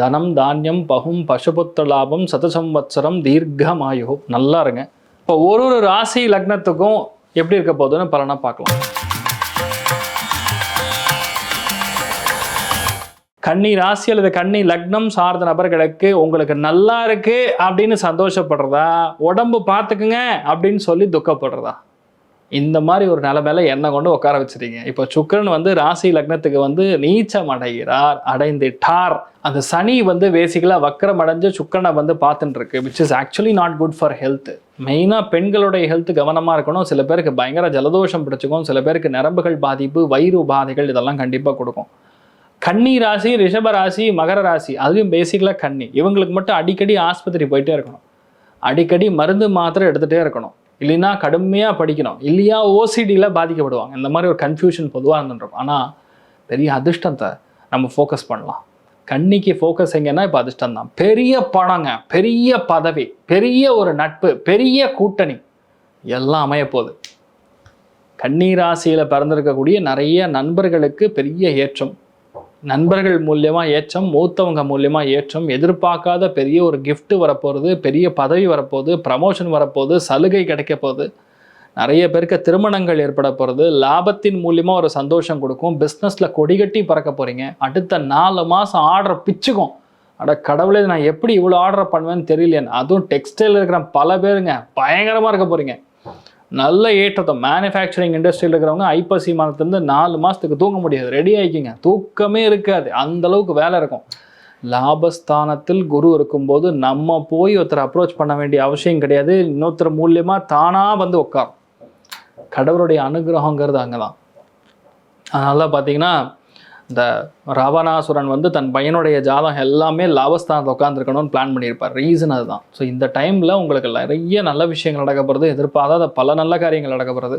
தனம் தானியம் பகும் பசுபுத்த லாபம் சதசம்வத்சரம் தீர்க்கமாயு. நல்லா இருங்க. இப்போ ஒரு ஒரு ராசி லக்னத்துக்கும் எப்படி இருக்க போகுதுன்னு பலனாக பார்க்கலாம். கன்னி ராசி அல்லது கன்னி லக்னம் சார்ந்த நபர்களுக்கு உங்களுக்கு நல்லா இருக்கு அப்படின்னு சந்தோஷப்படுறதா? உடம்பு பார்த்துக்குங்க அப்படின்னு சொல்லி துக்கப்படுறதா? இந்த மாதிரி ஒரு நிலைமையில என்ன கொண்டு உட்கார வச்சிருக்கீங்க இப்போ சுக்கிரன் வந்து ராசி லக்னத்துக்கு வந்து நீச்சம் அடைகிறார் அடைந்துட்டார். அந்த சனி வந்து பேசிக்கலாக வக்கரம் அடைஞ்சு சுக்கிரனை வந்து பார்த்துட்டு இருக்கு which is actually not good for health மெயினாக பெண்களுடைய ஹெல்த் கவனமாக இருக்கணும். சில பேருக்கு பயங்கர ஜலதோஷம் பிடிச்சிக்கும் சில பேருக்கு நரம்புகள் பாதிப்பு வயிறு உபாதைகள் இதெல்லாம் கண்டிப்பாக கொடுக்கும். கன்னி ராசி ரிஷப ராசி மகர ராசி அதுவும் பேசிக்கலாக கன்னி. இவங்களுக்கு மட்டும் அடிக்கடி ஆஸ்பத்திரி போயிட்டே இருக்கணும். அடிக்கடி மருந்து மாத்திரை எடுத்துகிட்டே இருக்கணும். இல்லைன்னா கடுமையாக படிக்கணும். இல்லையா ஓசிடியில் பாதிக்கப்படுவாங்க. இந்த மாதிரி ஒரு கன்ஃபியூஷன் பொதுவாக இருந்துருக்கும் ஆனால் பெரிய அதிர்ஷ்டத்தை நம்ம ஃபோக்கஸ் பண்ணலாம். கண்ணிக்கு ஃபோக்கஸ் எங்கன்னா இப்போ அதிர்ஷ்டம் தான் பெரிய பணங்க பெரிய பதவி பெரிய ஒரு நட்பு பெரிய கூட்டணி எல்லாம் அமைய போகுது. கன்னி ராசியில் பிறந்திருக்கக்கூடிய நிறைய நண்பர்களுக்கு பெரிய ஏற்றம். நண்பர்கள் மூலியமாக ஏற்றம் மூத்தவங்க மூலியமாக ஏற்றம் எதிர்பார்க்காத பெரிய ஒரு கிஃப்ட்டு வரப்போகிறது பெரிய பதவி வரப்போகுது ப்ரமோஷன் வரப்போகுது சலுகை கிடைக்க போகுது. நிறைய பேருக்கு திருமணங்கள் ஏற்பட போகிறது லாபத்தின் மூலியமாக ஒரு சந்தோஷம் கொடுக்கும் பிஸ்னஸில் கொடிகட்டி பறக்க போகிறீங்க அடுத்த நாலு மாதம் ஆர்டர் பிச்சுக்கும். அட கடவுளே நான் எப்படி இவ்வளோ ஆர்டர் பண்ணுவேன்னு தெரியலையே. அதுவும் டெக்ஸ்டைல் இருக்கிற பல பேருங்க பயங்கரமாக இருக்க போகிறீங்க நல்ல ஏற்றத்தை மேனுஃபேக்சரிங் இண்டஸ்ட்ரியில் இருக்கிறவங்க ஐப்பசி மாதத்துலேருந்து நாலு மாதத்துக்கு தூங்க முடியாது. ரெடி ஆகிக்கிங்க தூக்கமே இருக்காது. அந்த அளவுக்கு வேலை இருக்கும். லாபஸ்தானத்தில் குரு இருக்கும்போது நம்ம போய் ஒருத்தர் அப்ரோச் பண்ண வேண்டிய அவசியம் கிடையாது. இன்னொருத்தர் மூலியமாக தானாக வந்து உட்காரும். கடவுளுடைய அனுகிரகங்கிறது அங்கே தான் அதனால பார்த்தீங்கன்னா இந்த ராவணாசுரன் வந்து தன் பையனுடைய ஜாதகம் எல்லாமே லாபஸ்தானத்தில் உட்காந்துருக்கணும்னு பிளான் பண்ணியிருப்பார். ரீசன் அதுதான். ஸோ இந்த டைமில் உங்களுக்கு நிறைய நல்ல விஷயங்கள் நடக்க போகிறது எதிர்பாராத பல நல்ல காரியங்கள் நடக்க போகிறது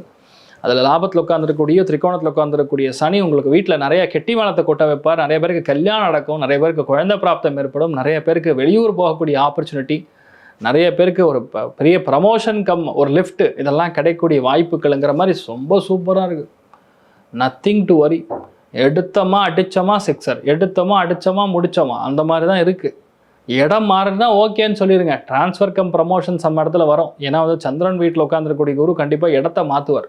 அதில் லாபத்தில் உட்காந்துருக்கக்கூடிய திரிகோணத்தில் உட்காந்துருக்கக்கூடிய சனி உங்களுக்கு வீட்டில் நிறைய கெட்டிவானத்தை கொட்ட வைப்பார். நிறைய பேருக்கு கல்யாணம் நடக்கும் நிறைய பேருக்கு குழந்தை பிராப்தம் ஏற்படும் நிறைய பேருக்கு வெளியூர் போகக்கூடிய ஆப்பர்ச்சுனிட்டி நிறைய பேருக்கு ஒரு ப- பெரிய ப்ரமோஷன் கம் ஒரு லிஃப்ட் இதெல்லாம் கிடைக்கக்கூடிய வாய்ப்புகள்ங்கிற மாதிரி ரொம்ப சூப்பராக இருக்குது நத்திங் டு வரி எடுத்தோமா அடித்தோமா சிக்ஸர் எடுத்தோமா அடித்தோமா முடிச்சோமா. அந்த மாதிரி தான் இருக்குது இடம் மாறுனா ஓகேன்னு சொல்லிடுங்க ட்ரான்ஸ்ஃபர் கம் ப்ரமோஷன் சம்ம இடத்துல வரும். ஏன்னா வந்து சந்திரன் வீட்டில் உட்காந்துருக்கக்கூடிய குரு கண்டிப்பாக இடத்த மாற்றுவார்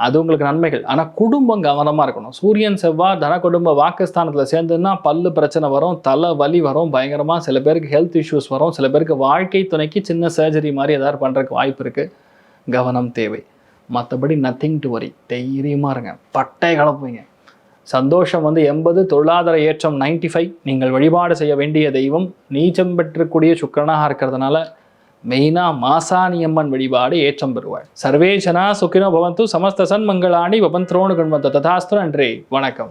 அது உங்களுக்கு நன்மைகள். ஆனால் குடும்பம் கவனமாக இருக்கணும். சூரியன் செவ்வாய் தன குடும்ப வாக்குஸ்தானத்தில் சேர்ந்துன்னா பல்லு பிரச்சனை வரும் தலை வலி வரும் பயங்கரமாக சில பேருக்கு ஹெல்த் இஷ்யூஸ் வரும் சில பேருக்கு வாழ்க்கை துணைக்கு சின்ன சர்ஜரி மாதிரி ஏதாவது பண்ணுறதுக்கு வாய்ப்பு இருக்குது கவனம் தேவை. மற்றபடி நத்திங் டு வரி தைரியமாக இருங்க. பட்டை கலப்புவீங்க. சந்தோஷம் வந்து எண்பது தொழிலாதார ஏற்றம் 95 ஃபைவ் நீங்கள் வழிபாடு செய்ய வேண்டிய தெய்வம் நீச்சம் பெற்றக்கூடிய சுக்கரனாக இருக்கிறதுனால மெயினாக மாசாணியம்மன் வழிபாடு ஏற்றம் பெறுவாள் சர்வேஜனா சுக்கினோ பவந்து சமஸ்த சன்மங்களாணி பவந்த்ரோணு கண்வந்த ததாஸ்து நன்றி. வணக்கம்.